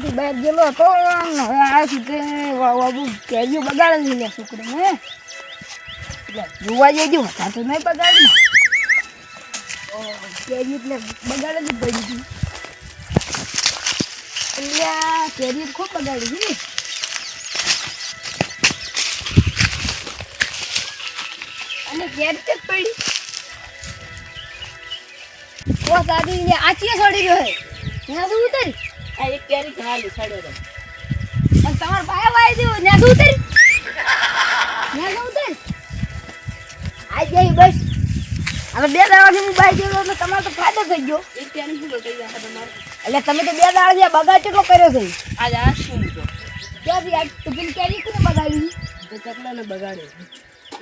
ગામડાથી બહાર ગયેલો હતો ને હવે આ સુધી બાબુ કેરીઓ બગાડે લે છોકરો હે. એટલે જોવા જજો હતા તો નહીં બગાડી ને કેરી એટલે બગાડે જ પડી હતી એટલે કેરી ખૂબ બગાડી હતી ને અને કેરી જ પડી. ઓ સાદી ને આચીએ છોડી રહ્યો હે ત્યાં તો ઉતરી આ એક કેરી ખાલી સડ્યો તો. અને તમારા વાય દેવું ત્યાં તો ઉતરી. ત્યાં તો ઉતરી. આ જઈ બસ. હવે બે દાડાથી હું બાઈ ગયો એટલે તમારો તો ફાયદો થઈ ગયો. એક કેરી શું કઈ ગયા તમારે? એટલે તમે તો બે દાડાથી બગાડ કેટલો કર્યો છે? આજ આ શું ક્યાંથી આ તો પેલી કેરી કોને બગાડી? તે ચકલાને બગાડ્યો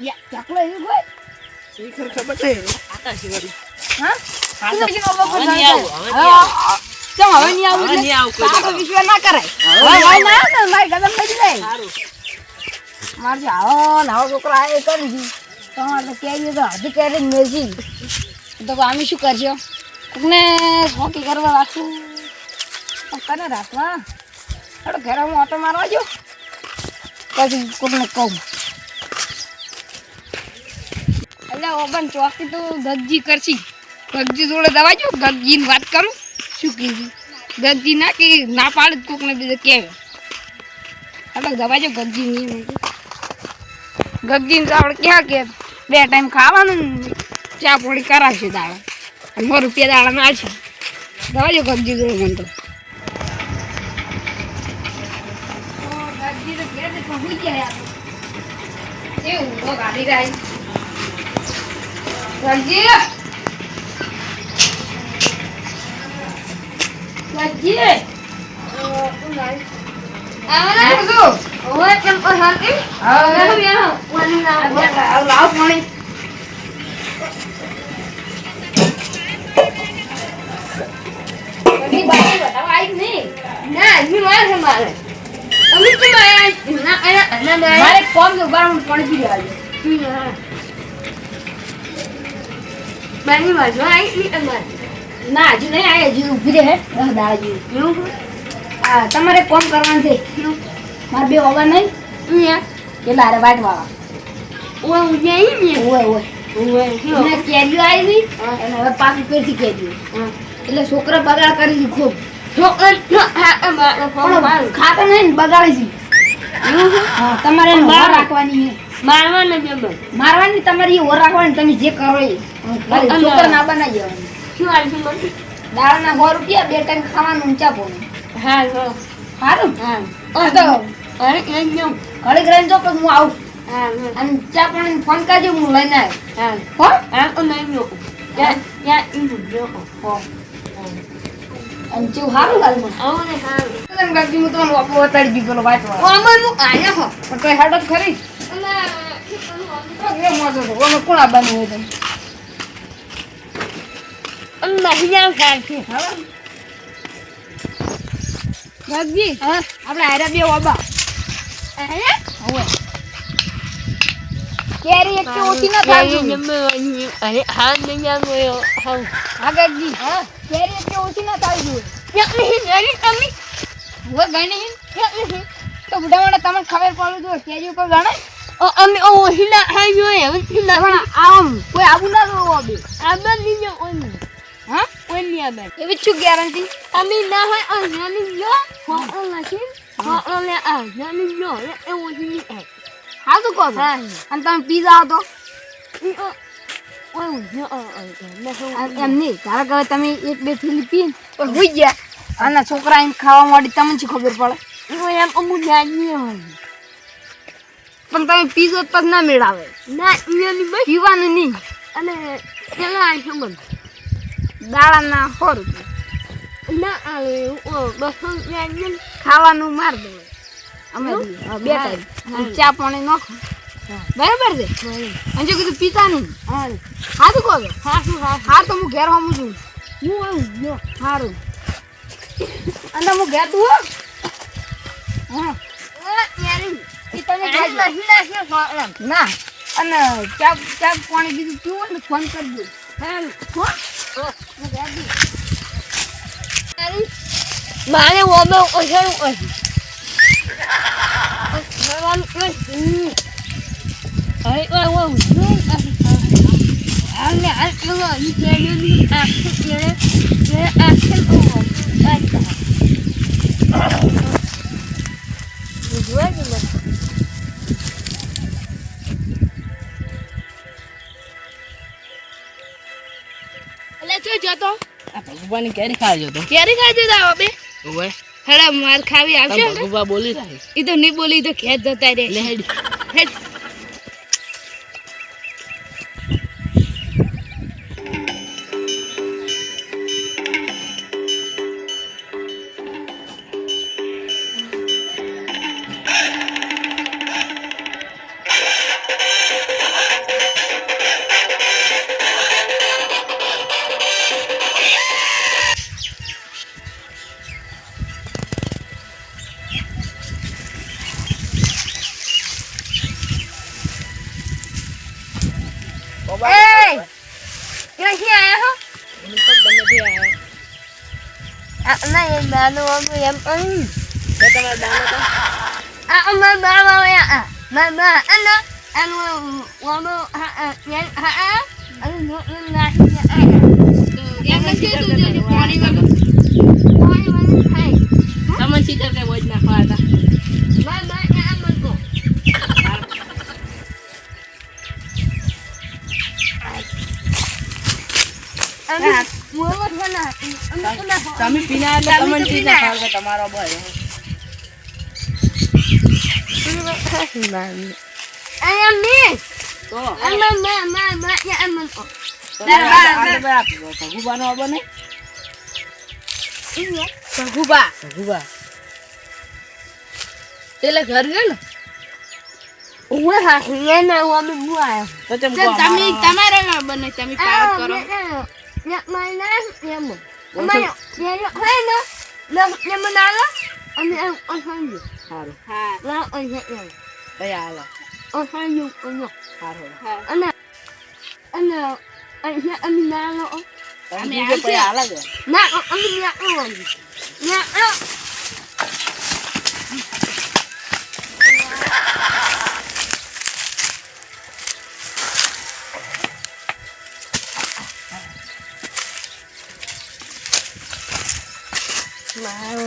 યા ચકલો એવી હોય? શીખર ખબર નહીં આકાશ વળી. હા? હા, ચમ હવે નહીં આવું હવે નહીં આવું કોઈ વિશ્વાસ ના કરાય. હવે હવે ના આવે. મારી કદમ થઈ જાય સારું. મારે આવો ને આવો એ કરી દીધી તમારે તો કેરી તો હજી તો અમે શું કરશો કોકને શોખી કરવા રાખું. કને રાખવા થોડો ઘરે હું ઓટો મારવા જો. પછી કોકને કહું. એટલે ઓબન ચોકી તો ગગજી કરશી. ગગજી જોડે દવા જો ગગજીની વાત કરું. શું કીધું? ગગજી ના કે ના પાડે કોકને બીજે કહેવે એટલે દવા જો ગગજી નહીં ગગજીને તો આપણે ક્યાં કે બે ટાઈમ ખાવાનું ચા પોડી કરાવશે દાડા અને સો રૂપિયા દાડા નાખશે. દવા જો ગગજી ગયો મને તો. એવું ગાડી રહી ગગજી! ગગજી આવવાના શું ઓય આવ લાવ પાણી ના મારે છે મારે તમે કેમ આયા ના ના ના મારે તો હું પાણી પી બાજુ આવી ની તમારે. ના હજુ નહીં આયા હજુ ઊભી રહે. દસ દાડા જેવું હા તમારે કોમ કરવાનું છે? મારે બે ઓવા નહીં. કેટલા અરે વાટ વાળા ઓય ઉજ્યા ને? ઓય ઓય. ઓય કેરીઓ આવી હતી અને હવે પાક ઉપરથી કેરીઓ. એટલે છોકરા બગાડ કરી હતી ખૂબ. ખાતા નહીં ને બગાડે છે. તમારે બહાર રાખવાની છે. મારવાના મારવાની તમારી ઓર રાખવાની તમે જે કરો એ. છોકરા ના બનાવી દેવાની. શું છે મને દાળના સો રૂપિયા બે ટાઈમ ખાવાનું ઊંચા પોનું હા સારું હા. તો અરે એમ જેમ ઘડી રહીને જો પછી હું આવું. હા અને ચા પણ ફોન કરજો હું લઈને આવ્યો હા. હો? હા તો નહીં જો ત્યાં ત્યાં જો હો. અને જેવું સારું લાગે મને. આવો ને હા તને ગાડી હું તમને વાપરો વતાડી દીધો પેલો વાંચવા ઓમન હું આયા હો. પણ તો હેડ ખરી. તો કોણ આવવાનું હોય તને અમ નહીં જાવ આપણે બે હવે. કેરી એક ઓછી ના થાય અરે હા નહીં જાવ હા હા ગાજી હા. કેરી એક ઓછી ના થાય નહીં તમે? હવે ગણી તો બુઢા મને તમને ખબર પડવું જોઈએ કેરી ઉપર ગણે? અમે ઓ હિલા હા જોઈએ. હવે હિલા પણ આમ કોઈ આવું ના જોવો બે. આબા લીજો ઓની હા? ઓની આબા એવી શું ગેરંટી અમે ના હોય નાની જો હા લખી હા. લે આ નાની જો એ ઓની આ હા તો. હા. અને તમે પીઝા હતો લે હો એમ નહીં. ધારો કે તમે એક બે થેલી પીને હોઈ ગયા. અને છોકરા એમ ખાવા માંડી તમને શું ખબર પડે? એમ અમુ નહીં હોય. પણ તમે પીઝો તો ના મેળાવે. ના પીવાનું નહીં. અને પેલા આ સમન દાડાના સો રૂપિયા ના આવે બસો રૂપિયા ખાવાનું માર દે. અમે બે ટાઈમ. ચા પાણી નાખો બરાબર છે? અંજો કીધું પીતા નહીં હા. હા તો કહો. હા શું હા? તો હું ઘેર હમું છું. હું આવું? સારું અને હું ઘેર તું હો. ના. અને ચા ચા પાણી બીજું પીવું ને ફોન કરજો. હા? હો હું ઘેર દઉં. શું જતો આ ભગવાનની કેરી ખાજો જતો કેરી ખાઈ દીધા હવે ઓવે હેડા માર ખાવી આવશે ભગવા બોલી રહી ઈ તો નહીં બોલી તો ખેત જતા રે હેડ. હેડ. Này bà nó mà em ăn. તો તમારે દાનો તો bà ăn nó. Ăn mà mà ha à, nhá ha à. Ăn nó nó là ya à. એમ નથી તું જોજે પાણી વાળું. Mà hay. તમને શીખર કઈ વોજ નાખવા હતા bà ya ăn mà cô. તમે પીના એટલે તમે તમને શીખર પીના. ખાવ કે તમારો. ભગુબા એટલે ઘર ગયો ને? તો તમે તમારે ના બને તમે પાર કરો nè, nhặt một. Mày nhặt, nhặt hay nữa. Nhặt nhặt mình ăn á. Anh ăn ăn Ja, gì? સારું હા Là ăn nhặt nhặt. કઈ હાલો Ăn hay gì? Ăn nhặt. સારું હા Anh nè. Anh nè. Anh nhặt ăn mình ăn đó. તમે અમે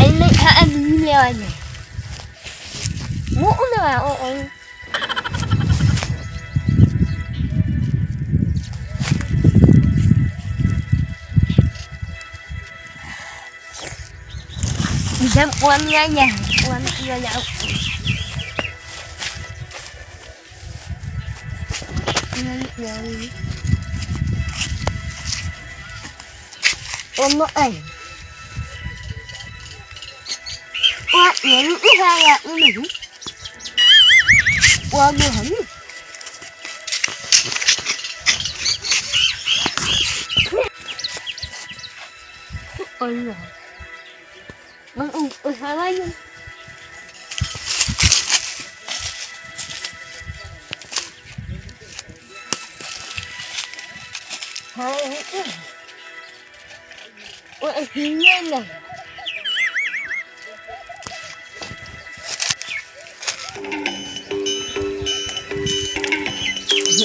anh ấy ăn nhiều anh mũ nữa à ô anh Dám uống nha nha, uống nha nha. Uống nó ảnh. hoa nhện cái hoa là mình qua mưa hẳn ôi là vâng ôi ôi hai ba nhân hai ôi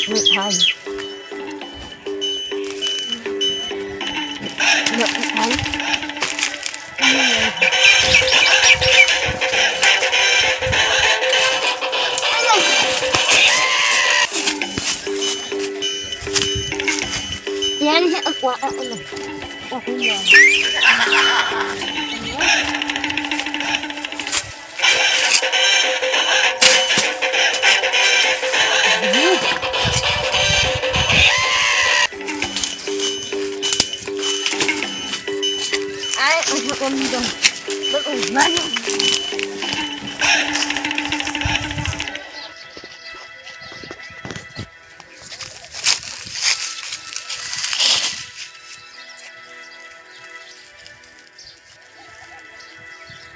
vị thành Lượng vị thành Yang ni aku awak ni. Aku ni. Thank you. Ako na. Ay, કરી દો બધું માન્યું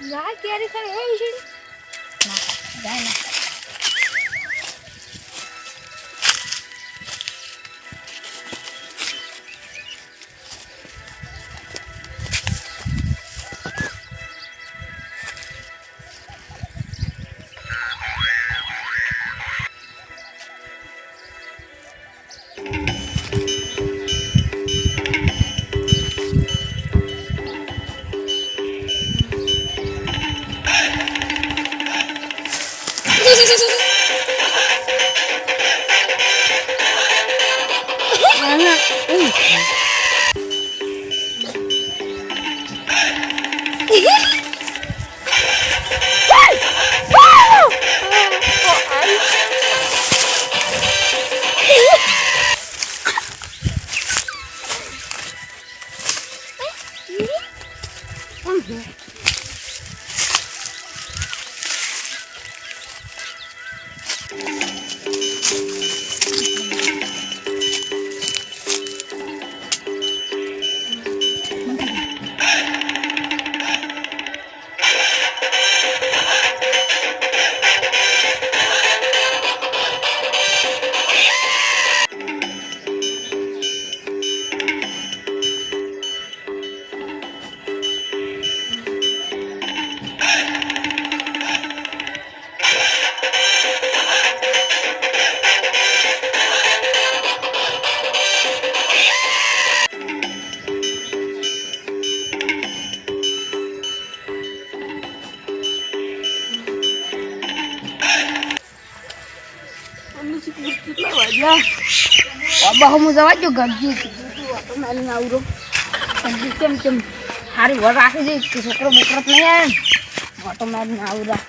ના ક્યારે કરે એ વિશે ના જાય ના બાબા હું જવા જો ગરજી મારીને આવરો ગરજી કેમ કેમ સારી વર રાખી દે કે છોકરો બોકરો નહીં આવે ઓટો મારીને આવરા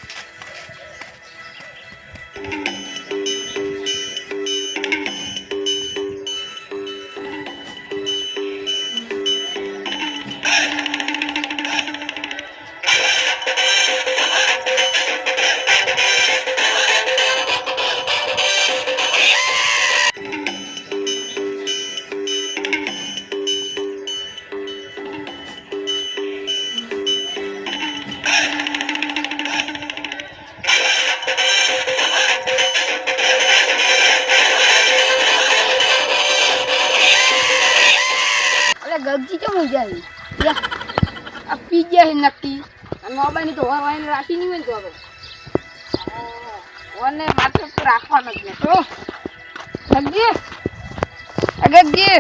ને તો હવે. ઓને માત્ર તો રાખવાનો જ ને તો ગગજી. એ ગગજી.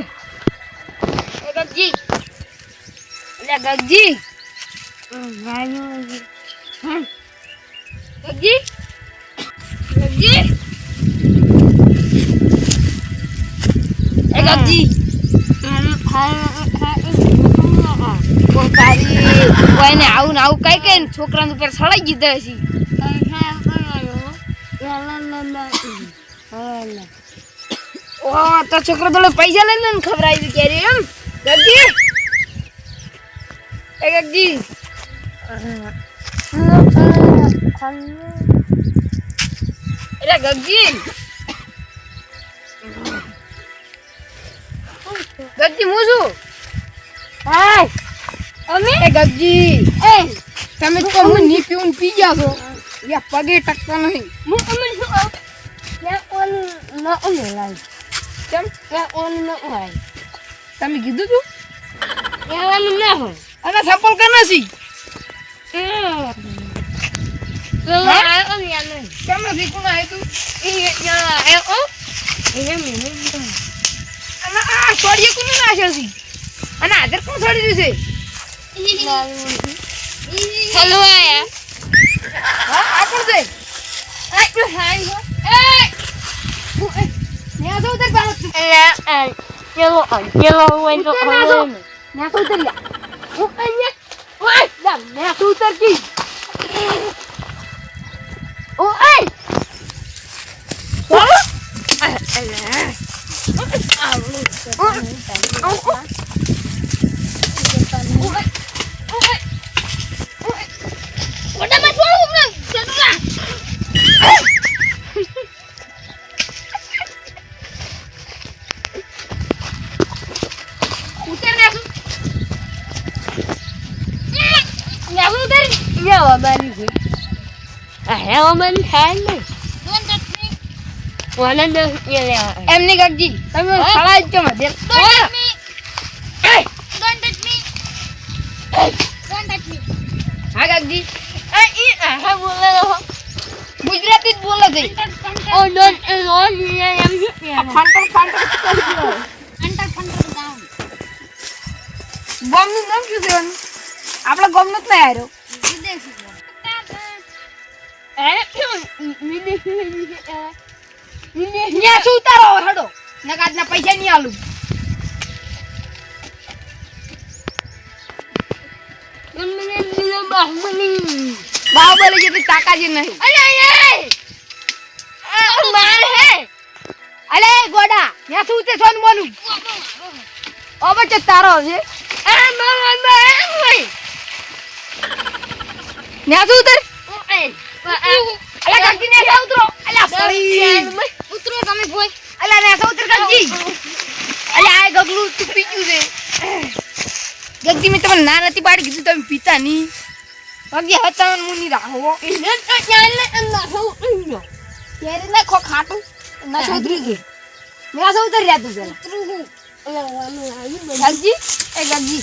એટલે ગગજી. ગગજી. ગગજી. એ ગગજી. કોઈ કોઈને આવું ને આવું કઈ કઈ છોકરાને ઉપર સળાઈ દીધા છે ઓ, તો છોકરો થોડો પૈસા લઈને ને ખવડાવી કેરી એમ. ગગજી એ ગગજી એટલે ગગજી ગગજી હું છું? અમે? એ ગગજી એ. તમે તો હું ની પીઉન પી ગયા છો. યા પગે ટકતા નહીં. હું અમને શું આવ? મેં ઓન ન ઓને લાઈ કેમ? મેં ઓન ન હોય તમે કીધું તું? એવાનું ના હોય. અને સફળ કર નથી કેમ નથી? કોણ તું? એ એ ઓ. એ મેં અને આ છોડીએ કોને નાખ્યો છે? અને આદર કોણ છોડી દીધું છે? હેલો આયા હા આ કોણ છે આ તો હાઈ હો ન્યા તો ઉતર પાડો એલા આ ચલો આ ચલો હોય તો ઉતર ના દો. હવે ન્યા તો ઉતર લે હું અહીંયા ઓય લા ન્યા તો ઉતર કી ઓ એ અહીંયા વબાની છે આ હે વબાની થાય ને લેવા એમની ગગજી તમે હા? ખળા જ છો મધ્ય હા ગગજી. આ બોલે રહો ગુજરાતી જ બોલે છે. ઓ ડોન એ રોજ લે એમ છે આ ફાંટો ફાંટો કરી ગોમનું નામ શું છે? આપણા ગોમનું જ નહીં હાર્યો ન્યા શું ઉતારો હવે હેડો. પૈસા નહીં આલું. બાહુબલી જેટલી તાકાત જ નહીં. અલે ગોડા ન્યા શું ઉતરે સોન બોલું? ઓબે છે તારો છે. ન્યા શું ઉતર? અલે કાકી સા ઉતરો. અલે ફરી. ઉતરો તમે ભોય. અલે સા ઉતર કાકી અલે આ ગગલું તું પી ગયું છે. ગગજી મેં તમને ના નથી પાડી કીધું તમે પીતા નહીં. હવે તમે મુની રાખો ત્યારે નાખો ખાટું. ના ઉતરી ગઈ. મેં સા ઉતરી રહ્યા તું પેલા ગગજી એ ગગજી.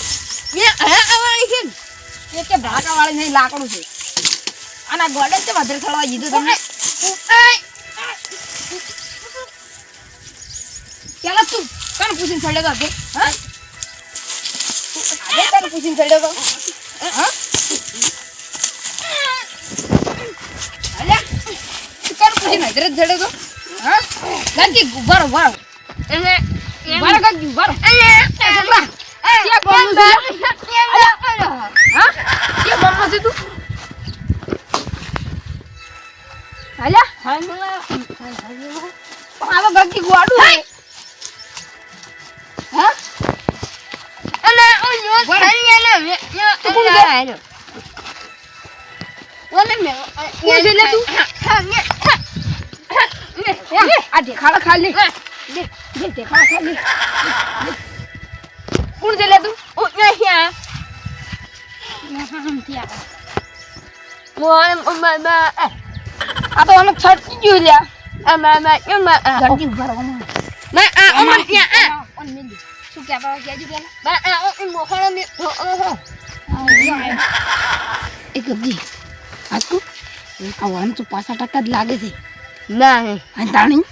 એ કે ભાગા વાળી નહીં લાકડું છે. આના ગોડે છે વધરે સળવા દીધું તમને પેલા તું કોણ પૂછીને ચડ્યો તો આજે હા તને પૂછીને ચડ્યો તો હા અલ્યા તું કોણ પૂછીને હજરત ચડ્યો તો હા ગગજી ઊભા રહો ઊભા રહો ઊભા રહો ગગજી ઊભા એ છોકરા ક્યાં અલ્યા હા ક્યાં બોલમાં છે તું અલ્યા આવો ગગજી ગોડું છે હા? કોણ છે લે તું? આ દેખાડો ખાલી. લે દેખાડો ખાલી. કોણ છે લે તું આ તો અમે છટકી ગયું લ્યા ગગજી ઊભા રહો અમાર ઓન મિલી શું કહેતા હતા કહેજો પેલા એ ગગજી આજકુ આ વાન તો પાછા ટકા જ લાગે છે આ તાણી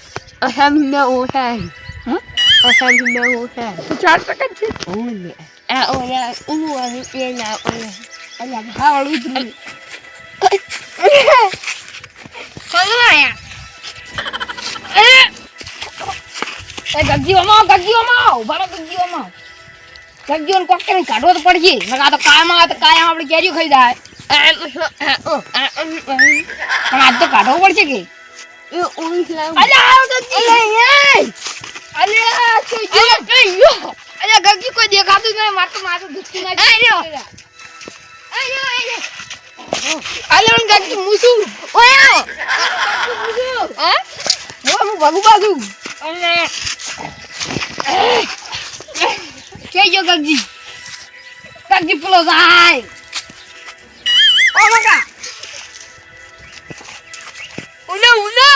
તો ચાર ટકા જ છે અલ્યા હા વાળું ઉતરું એ ગગજી ઓમાં ગગજી ઓમાં ઊભા રહો ગગજી ઓમાં ગગજી ઓને કોક કરીને કાઢવો તો પડશે નકા તો કાયમાં આ તો કાયમ આપણે કેરીઓ ખાઈ જાય પણ આજ તો કાઢવો પડશે કે અલ્યા આવો ગગજી અલ્યા શું જો અલ્યા ગગજી કોઈ દેખાતું જ નહીં મારે તો માથું દુખતું નહીં હું ગગજી મૂસું. ઓયા હા? હું ભગુ બાજુ કે જો ગગજી ગગજી પેલો જાય. ઓ મગા ઉલે ઉલે.